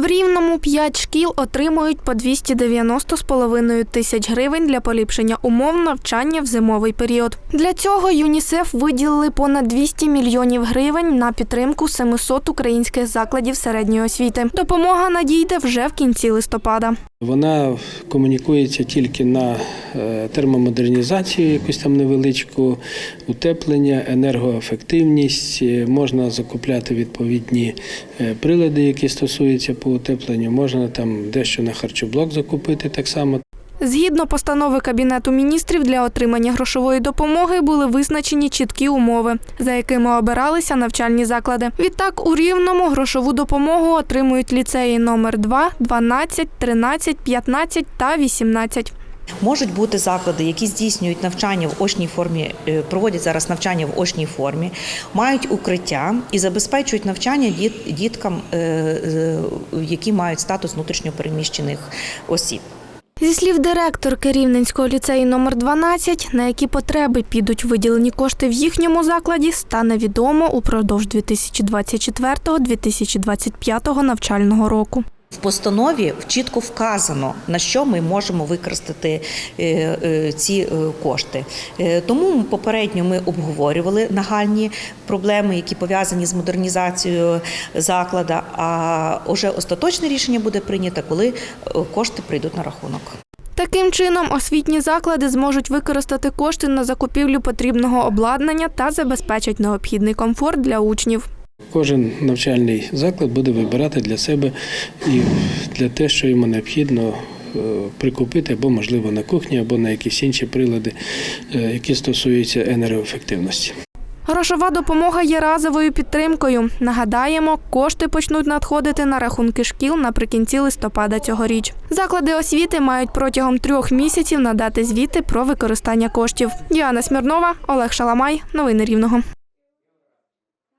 В Рівному 5 шкіл отримують по 290 з половиною тисяч гривень для поліпшення умов навчання в зимовий період. Для цього ЮНІСЕФ виділили понад 200 мільйонів гривень на підтримку 700 українських закладів середньої освіти. Допомога надійде вже в кінці листопада. Вона комунікується тільки на е, термомодернізацію, якусь там невеличку, утеплення, енергоефективність. Е, Можна закупляти відповідні е, прилади, які стосуються по утепленню. Можна там дещо на харчоблок закупити так само. Згідно постанови Кабінету міністрів для отримання грошової допомоги були визначені чіткі умови, за якими обиралися навчальні заклади. Відтак у Рівному грошову допомогу отримують ліцеї номер 2, 12, 13, 15 та 18. Можуть бути заклади, які здійснюють навчання в очній формі, е, проводять зараз навчання в очній формі, мають укриття і забезпечують навчання діткам, е, е, які мають статус внутрішньопереміщених осіб. Зі слів директорки Рівненського ліцею номер 12, на які потреби підуть виділені кошти в їхньому закладі, стане відомо упродовж 2024-2025 навчального року. В постанові чітко вказано, на що ми можемо використати е, е, ці е, кошти. Тому попередньо ми обговорювали нагальні проблеми, які пов'язані з модернізацією заклада. А вже остаточне рішення буде прийнято, коли кошти прийдуть на рахунок. Таким чином, освітні заклади зможуть використати кошти на закупівлю потрібного обладнання та забезпечать необхідний комфорт для учнів. Кожен навчальний заклад буде вибирати для себе і для те, що йому необхідно е, прикупити або, можливо, на кухні, або на якісь інші прилади, е, які стосуються енергоефективності. Грошова допомога є разовою підтримкою. Нагадаємо, кошти почнуть надходити на рахунки шкіл наприкінці листопада цьогоріч. Заклади освіти мають протягом трьох місяців надати звіти про використання коштів. Діана Смірнова, Олег Шаламай. Новини Рівного.